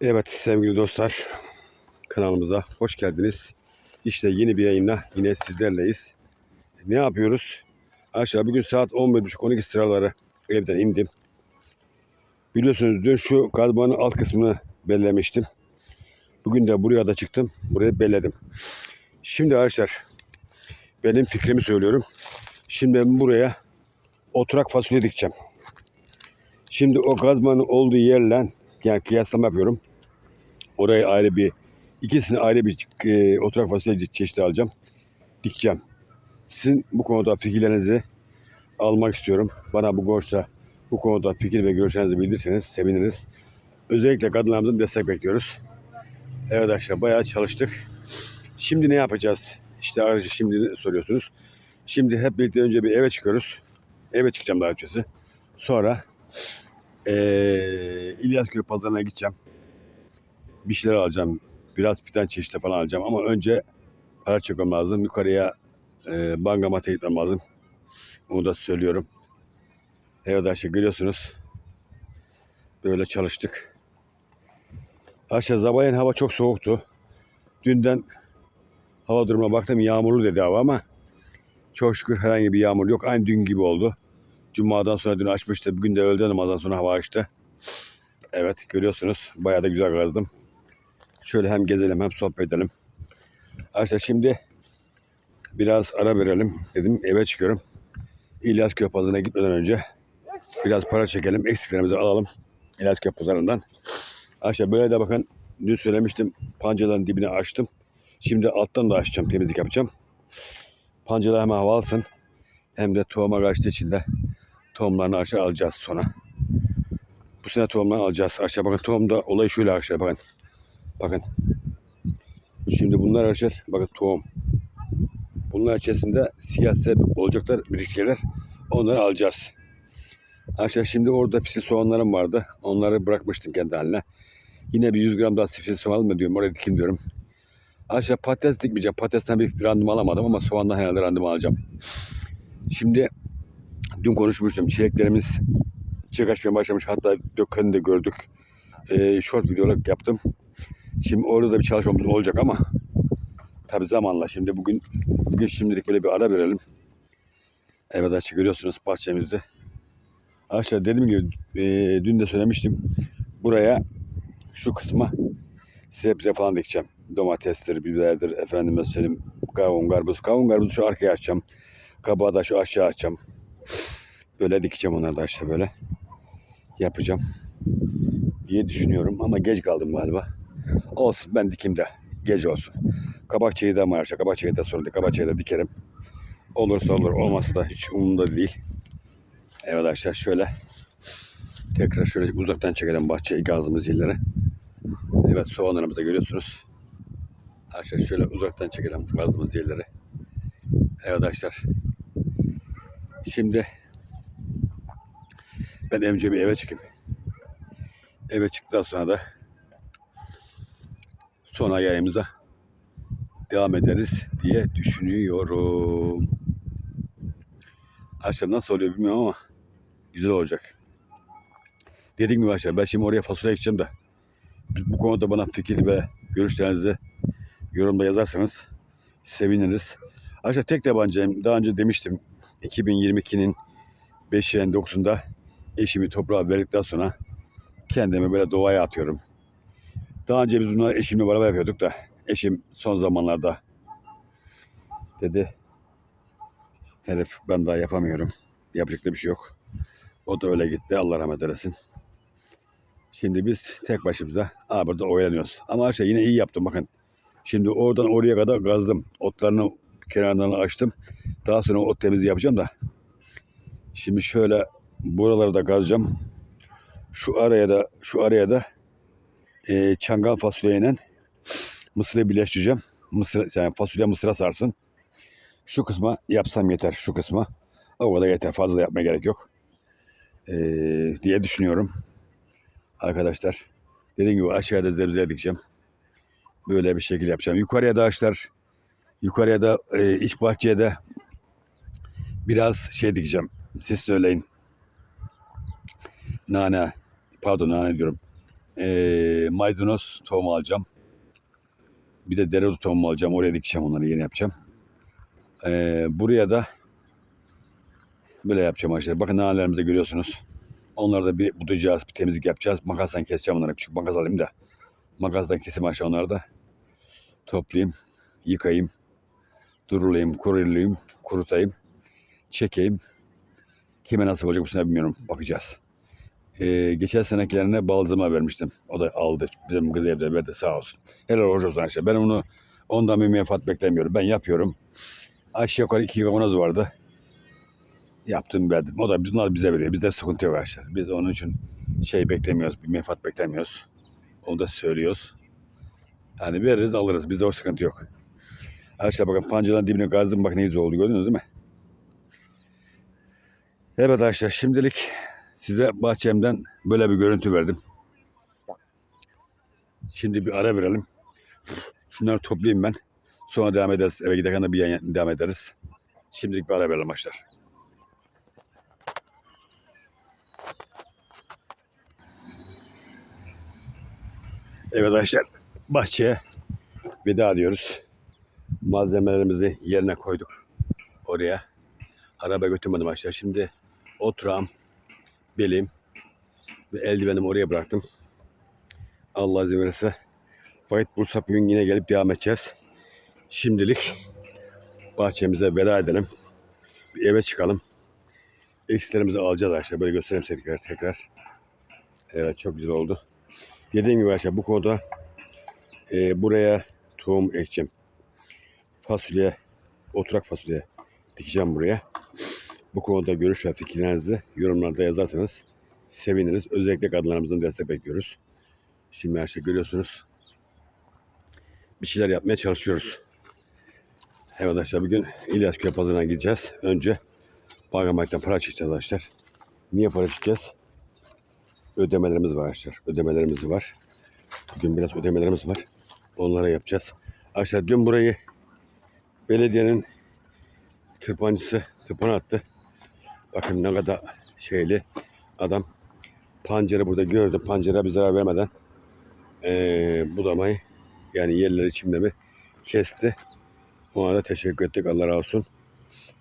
Evet sevgili dostlar kanalımıza hoş geldiniz. İşte yeni bir yayınla yine sizlerleyiz. Ne yapıyoruz? Aşağı bugün saat 11.30-12 sıraları evden indim. Biliyorsunuz dün şu kazmanın alt kısmını bellemiştim. Bugün de buraya da çıktım. Burayı belledim. Şimdi arkadaşlar benim fikrimi söylüyorum. Şimdi ben buraya oturak fasulye dikeceğim. Şimdi o kazmanın olduğu yerle yani kıyaslama yapıyorum. Oraya ayrı bir ikisini ayrı bir e, oturak fasulye çe- çeşidi alacağım. Dikeceğim. Sizin bu konuda fikirlerinizi almak istiyorum. Bana bu görüşte bu konuda fikir ve görüşlerinizi bildirseniz seviniriz. Özellikle kadınlarımızın destek bekliyoruz. Evet arkadaşlar bayağı çalıştık. Şimdi ne yapacağız? İşte arkadaşlar şimdi soruyorsunuz. Şimdi hep birlikte önce bir eve çıkıyoruz. Eve çıkacağım daha öncesi. Sonra eee İlyasköy pazarına gideceğim. Bir şeyler alacağım. Biraz fidan çeşitli falan alacağım. Ama önce para çekmem lazım. Yukarıya eee bankamata gitmem lazım. Onu da söylüyorum. Evet arkadaşlar görüyorsunuz. Böyle çalıştık. Arkadaşlar sabahleyin hava çok soğuktu. Dünden hava durumuna baktım yağmurlu dedi hava ama çok şükür herhangi bir yağmur yok. Aynı dün gibi oldu. Cuma'dan sonra dün açmıştı. Bugün de öğleden namazdan sonra hava açtı. Evet görüyorsunuz. Bayağı da güzel kazdım. Şöyle hem gezelim hem sohbet edelim. Arkadaşlar şimdi biraz ara verelim dedim. Eve çıkıyorum. İlyas Köy Pazarı'na gitmeden önce biraz para çekelim. Eksiklerimizi alalım. İlyas Köy Pazarı'ndan. Arkadaşlar böyle de bakın dün söylemiştim. Pancaların dibini açtım. Şimdi alttan da açacağım. Temizlik yapacağım. Pancalar hemen hava alsın. Hem de tohuma kaçtığı için de tohumlarını aşağı alacağız sonra. Bu sene tohumlarını alacağız. Aşağı bakın tohumda olay şöyle aşağı bakın. Bakın. Şimdi bunlar aşağı bakın tohum. Bunlar içerisinde siyah sebep olacaklar birikçeler. Onları alacağız. Aşağı şimdi orada pisi soğanlarım vardı. Onları bırakmıştım kendi haline. Yine bir 100 gram daha pisi soğan mı diyorum. Oraya dikim diyorum. Aşağı patates dikmeyeceğim. Patatesten bir randıman alamadım ama soğandan herhalde randıman alacağım. Şimdi dün konuşmuştum. Çileklerimiz çiçek açmaya başlamış. Hatta dökkanı da gördük. Ee, short videolar yaptım. Şimdi orada da bir çalışmamız olacak ama tabi zamanla. Şimdi bugün bugün şimdilik böyle bir ara verelim. Evet açık görüyorsunuz bahçemizi. Arkadaşlar dediğim gibi e, dün de söylemiştim. Buraya şu kısma sebze falan dikeceğim. Domatestir, biberdir, efendime söyleyeyim kavun, karpuz. Kavun, karpuzu şu arkaya açacağım. Kabağı da şu aşağı açacağım. Böyle dikeceğim onları da işte böyle. Yapacağım. Diye düşünüyorum ama geç kaldım galiba. Olsun ben dikim de. Gece olsun. Kabak çayı da var. Kabak çayı da sorun değil. Kabak çayı da dikerim. Olursa olur. Olmasa da hiç umurumda değil. Evet arkadaşlar şöyle. Tekrar şöyle uzaktan çekelim bahçeyi gazımız yerlere. Evet soğanlarımızı görüyorsunuz. Arkadaşlar şöyle uzaktan çekelim gazımız yerlere. Evet arkadaşlar. Şimdi ben önce bir eve çıkayım. Eve çıktıktan sonra da sonra yayımıza devam ederiz diye düşünüyorum. Akşam nasıl oluyor bilmiyorum ama güzel olacak. Dediğim gibi arkadaşlar ben şimdi oraya fasulye ekeceğim de bu konuda bana fikir ve görüşlerinizi yorumda yazarsanız seviniriz. Arkadaşlar tek tabancayım. Daha önce demiştim 2022'nin 5'inde 9'unda eşimi toprağa verdikten sonra kendimi böyle doğaya atıyorum. Daha önce biz bunları eşimle beraber yapıyorduk da eşim son zamanlarda dedi herif ben daha yapamıyorum. Yapacak da bir şey yok. O da öyle gitti. Allah rahmet eylesin. Şimdi biz tek başımıza aa, burada oyalanıyoruz. Ama her şey yine iyi yaptım bakın. Şimdi oradan oraya kadar gazdım. Otlarını kenarlarını açtım. Daha sonra ot temizliği yapacağım da. Şimdi şöyle buraları da gazcağım. Şu araya da şu araya da e, çangal fasulyeyle mısırı birleştireceğim. Mısır, yani fasulye mısıra sarsın. Şu kısma yapsam yeter şu kısma. O kadar yeter. Fazla yapmaya gerek yok. E, diye düşünüyorum. Arkadaşlar. Dediğim gibi aşağıda zebze dikeceğim. Böyle bir şekil yapacağım. Yukarıya da ağaçlar yukarıya da e, iç bahçeye de biraz şey dikeceğim. Siz söyleyin. Nane. Pardon nane diyorum. Eee maydanoz tohumu alacağım. Bir de dereotu tohumu alacağım. Oraya dikeceğim onları yeni yapacağım. Eee, buraya da böyle yapacağım arkadaşlar. Bakın nanelerimizi görüyorsunuz. Onları da bir budayacağız, bir temizlik yapacağız. Makasla keseceğim onları. Küçük makas alayım da. Makasla keseyim aşağı onları da. Toplayayım, yıkayayım, durulayım, kurulayım, kurutayım, çekeyim. Kime nasıl olacak bu sene bilmiyorum. Bakacağız. Ee, geçen senekilerine balzıma vermiştim. O da aldı. Bizim kız evde verdi sağ olsun. Helal hoş olsun işte. Ben onu ondan bir menfaat beklemiyorum. Ben yapıyorum. Aşağı yukarı iki kavanoz vardı. Yaptım verdim. O da bunlar bize veriyor. Bizde sıkıntı yok arkadaşlar. Biz onun için şey beklemiyoruz. Bir menfaat beklemiyoruz. Onu da söylüyoruz. Yani veririz alırız. Bizde o sıkıntı yok. Arkadaşlar bakın pancarların dibine kazdım. Bak ne güzel oldu gördünüz değil mi? Evet arkadaşlar şimdilik size bahçemden böyle bir görüntü verdim. Şimdi bir ara verelim. Şunları toplayayım ben. Sonra devam ederiz. Eve giderken de bir yan devam ederiz. Şimdilik bir ara verelim arkadaşlar. Evet arkadaşlar bahçeye veda diyoruz. Malzemelerimizi yerine koyduk. Oraya. Araba götürmedim arkadaşlar. Şimdi oturağım, belim ve eldivenimi oraya bıraktım. Allah izin verirse vakit bulursa bugün yine gelip devam edeceğiz. Şimdilik bahçemize veda edelim. Bir eve çıkalım. Eksilerimizi alacağız arkadaşlar. Böyle göstereyim size tekrar. tekrar. Evet çok güzel oldu. Dediğim gibi arkadaşlar bu konuda e, buraya tohum ekeceğim. Fasulye, oturak fasulye dikeceğim buraya. Bu konuda görüş ve fikirlerinizi yorumlarda yazarsanız seviniriz. Özellikle kadınlarımızın destek bekliyoruz. Şimdi her şey görüyorsunuz. Bir şeyler yapmaya çalışıyoruz. Evet arkadaşlar bugün İlyas Köy Pazarı'na gideceğiz. Önce Bankamart'tan para çekeceğiz arkadaşlar. Niye para çekeceğiz? Ödemelerimiz var arkadaşlar. Ödemelerimiz var. Bugün biraz ödemelerimiz var. Onlara yapacağız. Arkadaşlar dün burayı belediyenin tırpancısı tırpan attı. Bakın ne kadar şeyli adam pancarı burada gördü. Pancara bir zarar vermeden eee budamayı yani yerleri çimlemi kesti. Ona da teşekkür ettik. Allah razı olsun.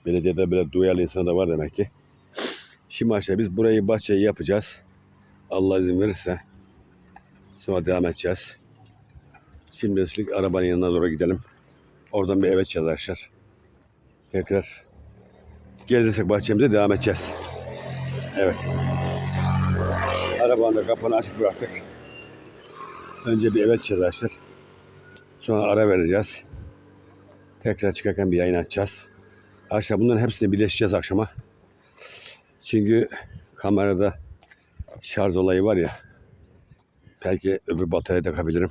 Belediyede böyle duyarlı insan da var demek ki. Şimdi arkadaşlar biz burayı bahçeyi yapacağız. Allah izin verirse sonra devam edeceğiz. Şimdi arabanın yanına doğru gidelim. Oradan bir eve arkadaşlar. Tekrar gelirsek bahçemize devam edeceğiz. Evet. Arabanın da kapağını açık bıraktık. Önce bir eve çıkacağız arkadaşlar. Sonra ara vereceğiz. Tekrar çıkarken bir yayın açacağız. Arkadaşlar bunların hepsini birleşeceğiz akşama. Çünkü kamerada şarj olayı var ya. Belki öbür bataryaya takabilirim.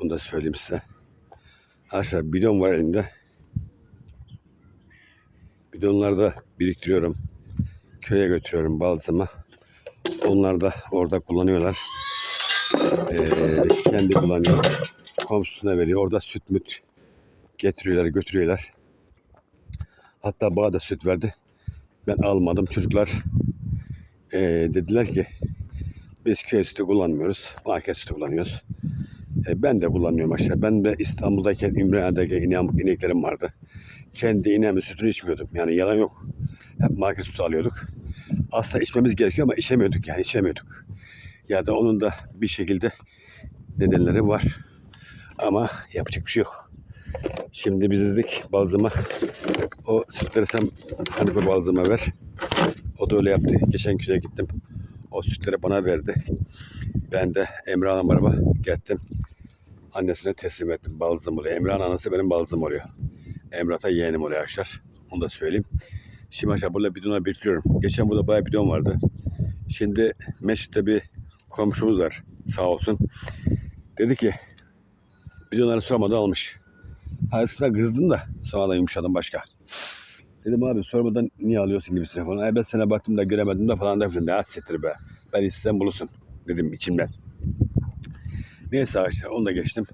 Bunu da söyleyeyim size. Arkadaşlar bidon var elimde. Bidonları da biriktiriyorum. Köye götürüyorum balzıma. Onlar da orada kullanıyorlar. Ee, kendi kullanıyor. Komşusuna veriyor. Orada süt müt getiriyorlar, götürüyorlar. Hatta bana da süt verdi. Ben almadım. Çocuklar ee, dediler ki biz köy sütü kullanmıyoruz. Market sütü kullanıyoruz. E, ben de kullanmıyorum aşağı. Ben de İstanbul'dayken İmralı'daki inem, ineklerim vardı. Kendi ineğimin sütünü içmiyordum. Yani yalan yok. Hep market sütü alıyorduk. Aslında içmemiz gerekiyor ama içemiyorduk yani içemiyorduk. Ya da onun da bir şekilde nedenleri var. Ama yapacak bir şey yok. Şimdi biz dedik balzıma o sütleri sen Hanife balzıma ver. O da öyle yaptı. Geçen köye gittim. O sütleri bana verdi. Ben de Emrah'la araba gittim. Annesine teslim ettim balzım oluyor. Emrah'ın anası benim balzım oluyor. Emrah da yeğenim oluyor arkadaşlar. Onu da söyleyeyim. Şimdi aşağı burada bidona biriktiriyorum. Geçen burada bayağı bidon vardı. Şimdi Meşit'te bir komşumuz var sağ olsun. Dedi ki bidonları sormadan almış. Aslında kızdım da sonradan yumuşadım başka. Dedim abi sormadan niye alıyorsun gibisine falan. Ay ben sana baktım da göremedim de falan da filan. Ne hassettir be. Ben istem bulursun dedim içimden. Neyse arkadaşlar onu da geçtim.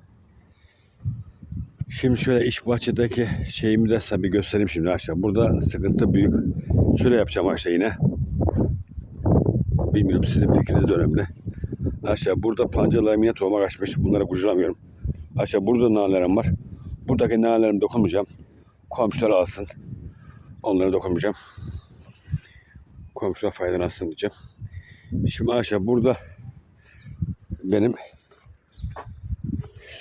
Şimdi şöyle iş bahçedeki şeyimi de size bir göstereyim şimdi arkadaşlar. Burada sıkıntı büyük. Şöyle yapacağım arkadaşlar yine. Bilmiyorum sizin fikriniz de önemli. Aşağı burada pancarlarım yine tohuma kaçmış. Bunlara kurulamıyorum. Aşağı burada nanelerim var. Buradaki nanelerimi dokunmayacağım. Komşular alsın. Onlara dokunmayacağım. Komşular faydalansın diyeceğim. Şimdi aşağı burada benim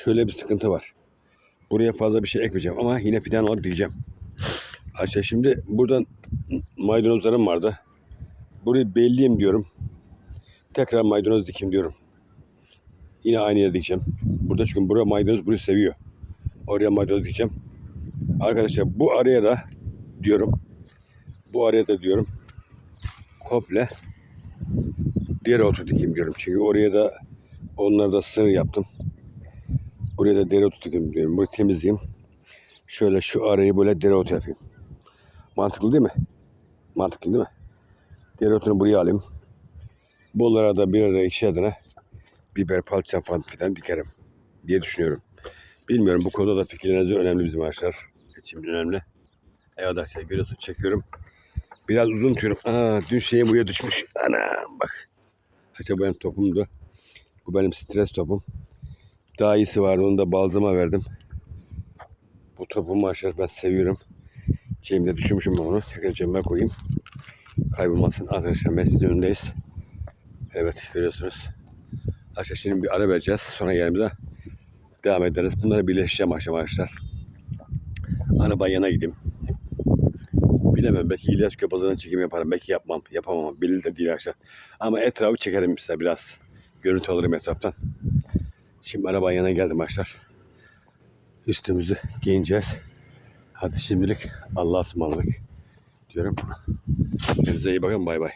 şöyle bir sıkıntı var. Buraya fazla bir şey ekmeyeceğim ama yine fidan olarak diyeceğim. Aşağı şimdi buradan maydanozlarım vardı. Burayı belliyim diyorum. Tekrar maydanoz dikeyim diyorum. Yine aynı yere dikeceğim. Burada çünkü buraya maydanoz burayı seviyor. Oraya maydanoz dikeceğim. Arkadaşlar bu araya da diyorum. Bu araya da diyorum. Komple dereotu dikeyim diyorum. Çünkü oraya da onları da sınır yaptım. Buraya da dereotu dikeyim diyorum. Burayı temizleyeyim. Şöyle şu arayı böyle dereotu yapayım. Mantıklı değil mi? Mantıklı değil mi? Dereotunu buraya alayım. Bunlara da bir araya iki adına biber, patlıcan falan filan dikerim diye düşünüyorum. Bilmiyorum bu konuda da fikirleriniz önemli bizim arkadaşlar. Için önemli. Evet arkadaşlar görüyorsunuz çekiyorum. Biraz uzun tutuyorum. Aa dün şeyim buraya düşmüş. Ana bak. Acaba benim topumdu. Bu benim stres topum. Daha iyisi vardı onu da balzama verdim. Bu topumu arkadaşlar ben seviyorum. Cebimde düşürmüşüm ben onu. Tekrar cebime koyayım. Kaybolmasın. Arkadaşlar ben sizin önündeyiz. Evet görüyorsunuz. Arkadaşlar şimdi bir ara vereceğiz. Sonra yerimize devam ederiz. Bunları birleşeceğim arkadaşlar. Araba yana gideyim. Bilemem belki İlyas Köpazı'nın çekim yaparım. Belki yapmam. Yapamam. Belli de değil arkadaşlar. Ama etrafı çekerim size biraz. Görüntü alırım etraftan. Şimdi araba yana geldim arkadaşlar. Üstümüzü giyineceğiz. Hadi şimdilik Allah'a ısmarladık diyorum. Kendinize iyi bakın. Bay bay.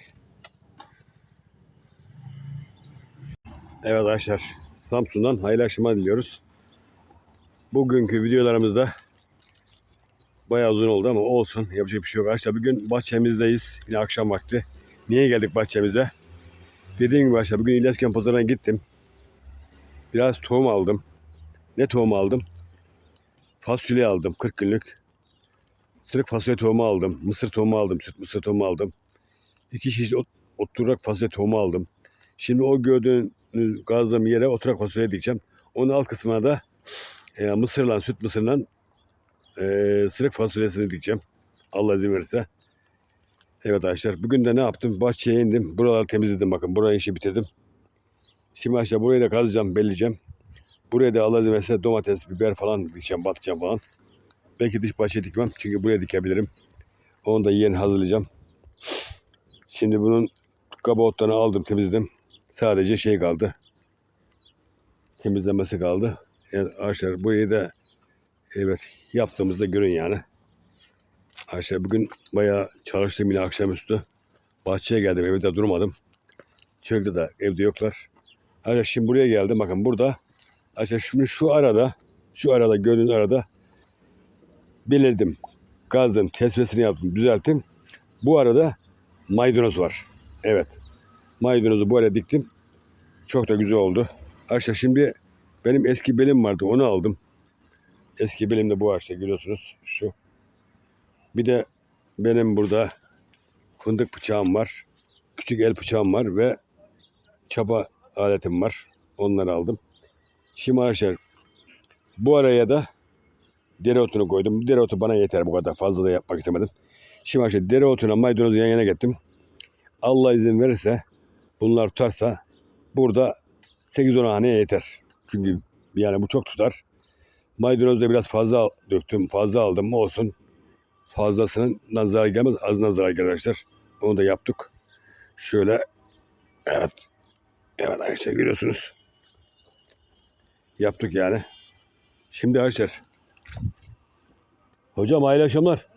Evet arkadaşlar. Samsun'dan hayırlı akşamlar diliyoruz. Bugünkü videolarımızda bayağı uzun oldu ama olsun. Yapacak bir şey yok. Arkadaşlar bugün bahçemizdeyiz. Yine akşam vakti. Niye geldik bahçemize? Dediğim gibi arkadaşlar bugün İlyasköy pazarına gittim. Biraz tohum aldım. Ne tohum aldım? Fasulye aldım 40 günlük. Sırık fasulye tohumu aldım. Mısır tohumu aldım. Süt mısır tohumu aldım. İki şiş ot, oturak fasulye tohumu aldım. Şimdi o gördüğünüz gazdığım yere oturak fasulye dikeceğim. Onun alt kısmına da e, mısırla, süt mısırla e, sırık fasulyesini dikeceğim. Allah izin verirse. Evet arkadaşlar bugün de ne yaptım? Bahçeye indim. Buraları temizledim bakın. Burayı işi bitirdim. Şimdi arkadaşlar burayı da kazacağım, belleyeceğim. Buraya da izin verirse domates, biber falan dikeceğim, batacağım falan. Belki dış bahçeye dikmem çünkü buraya dikebilirim. Onu da yerini hazırlayacağım. Şimdi bunun kaba aldım, temizledim. Sadece şey kaldı. Temizlemesi kaldı. Yani arkadaşlar burayı da evet yaptığımızda görün yani. Arkadaşlar bugün bayağı çalıştım yine akşamüstü. Bahçeye geldim evde durmadım. Çölde de evde yoklar. Arkadaşlar şimdi buraya geldim bakın burada. Arkadaşlar şimdi şu arada şu arada gördüğünüz arada belirledim. Kazdım, kesmesini yaptım, düzelttim. Bu arada maydanoz var. Evet. Maydanozu böyle diktim. Çok da güzel oldu. Arkadaşlar şimdi benim eski belim vardı. Onu aldım. Eski belim de bu arkadaşlar görüyorsunuz. Şu. Bir de benim burada fındık bıçağım var. Küçük el bıçağım var ve çapa aletim var. Onları aldım. Şimdi arkadaşlar bu araya da dereotunu koydum. Dereotu bana yeter bu kadar. Fazla da yapmak istemedim. Şimdi arkadaşlar dereotuna maydanozu yan yana getirdim. Allah izin verirse bunlar tutarsa burada 8-10 haneye yeter. Çünkü yani bu çok tutar. Maydanozu da biraz fazla döktüm. Fazla aldım mı olsun. Fazlasından zarar gelmez. Azından zarar gelir arkadaşlar. Onu da yaptık. Şöyle evet. Evet arkadaşlar görüyorsunuz. Yaptık yani. Şimdi arkadaşlar. Hocam hayırlı akşamlar.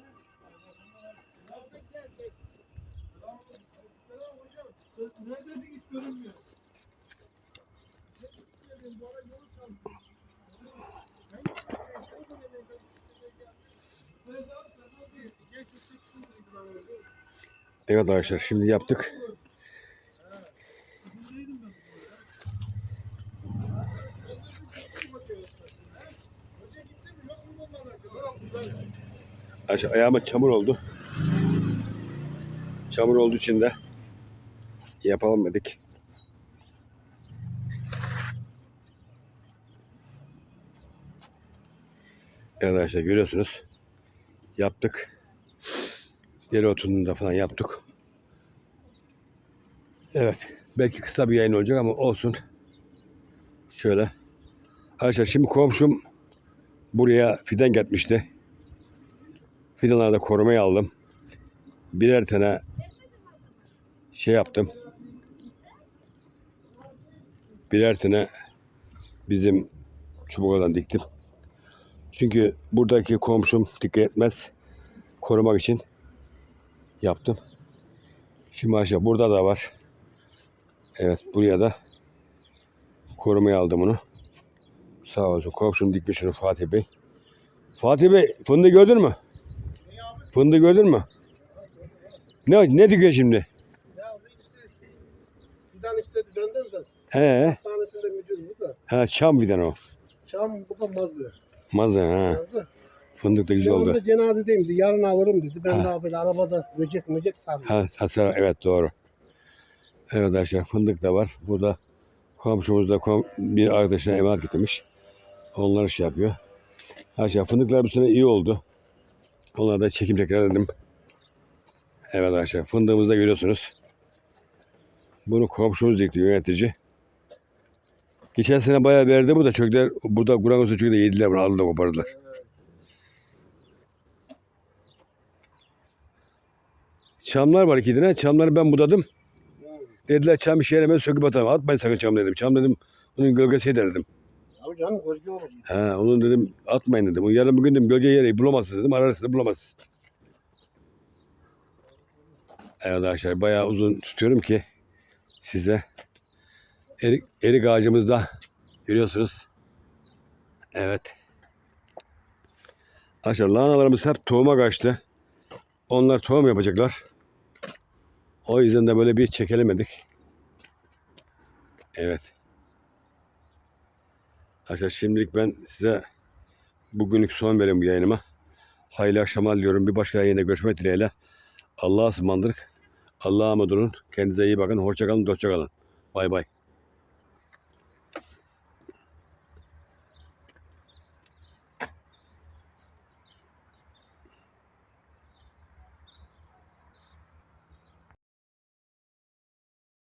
Evet arkadaşlar şimdi yaptık. ayağıma çamur oldu. Çamur olduğu için de yapalım dedik. Evet arkadaşlar görüyorsunuz. Yaptık. Dereotunu da falan yaptık. Evet. Belki kısa bir yayın olacak ama olsun. Şöyle. Arkadaşlar şimdi komşum buraya fidan getmişti. Fidanları da korumaya aldım. Birer tane şey yaptım. Birer tane bizim çubuklardan diktim. Çünkü buradaki komşum dikkat etmez. Korumak için yaptım. Şimdi aşağı burada da var. Evet buraya da korumaya aldım onu. Sağ olsun komşum dikmiş onu Fatih Bey. Fatih Bey fındığı gördün mü? Fındığı gördün mü? Ne, ne dikiyor şimdi? Ya bir işte fidan istedi benden de He, hastanesinde müdür bu da. he çam fidan o. Çam bu da mazı. Mazı ha. Fındık da güzel Şu oldu. anda cenazedeyim dedi. Yarın alırım dedi. Ben Ha. daha böyle arabada böcek möcek sardım. Ha, hasar, evet doğru. Evet arkadaşlar fındık da var. Burada komşumuz da kom, bir arkadaşına emanet getirmiş. Onlar şey yapıyor. Arkadaşlar fındıklar bu sene iyi oldu. Onlara da çekim tekrar dedim. Evet arkadaşlar fındığımızı da görüyorsunuz. Bunu komşumuz dikti yönetici. Geçen sene bayağı verdi bu da çocuklar burada Kur'an olsa çocuklar yediler bunu aldılar kopardılar. Çamlar var iki tane. Çamları ben budadım. Dediler çam işe yaramıyor söküp atalım. Atmayın sakın çam dedim. Çam dedim bunun gölgesi eder dedim. Abi canım gölge olur. Ha, onun dedim atmayın dedim. O yarın bugün dedim gölge yeri bulamazsınız dedim. Ararsınız bulamazsınız. Evet arkadaşlar bayağı uzun tutuyorum ki size. Erik, erik ağacımızda görüyorsunuz. Evet. Arkadaşlar lahanalarımız hep tohuma kaçtı. Onlar tohum yapacaklar. O yüzden de böyle bir çekelemedik. Evet. Arkadaşlar şimdilik ben size bugünlük son vereyim bu yayınıma. Hayırlı akşamlar diliyorum. Bir başka yayında görüşmek dileğiyle. Allah'a ısmarladık. Allah'a emanet olun. Kendinize iyi bakın. Hoşça kalın, hoşça kalın. Bay bay.